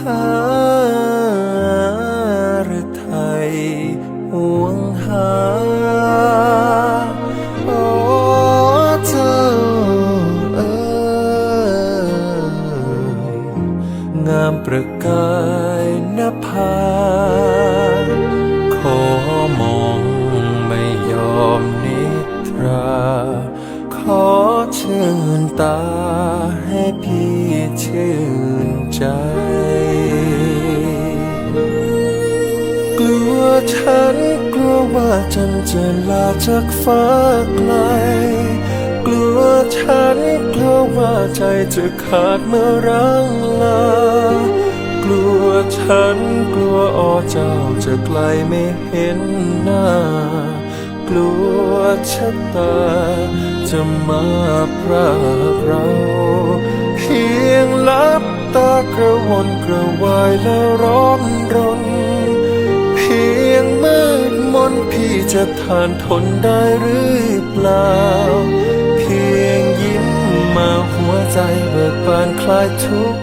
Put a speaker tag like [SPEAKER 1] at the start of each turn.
[SPEAKER 1] ใครหารไทยห่วงหาโอ้เจ้าเอ๋งามประกายนภาขอมองไม่ยอมนิทราขอชื่นตาให้พี่ชื่นใจ ฉันกลัวว่าจันจะลาจากฟ้าไกล กลัวฉันกลัวว่าใจจะขาดเมื่อรังลา กลัวฉันกลัวอ้อเจ้าจะไกลไม่เห็นหน้า กลัวชะตาจะมาพรากเรา เพียงลับตากระวนกระวายและร้อนรน นพี่จะทานทนได้หรือเปล่า เพียงยิ้มมาหัวใจเบิกบานคลายทุกข์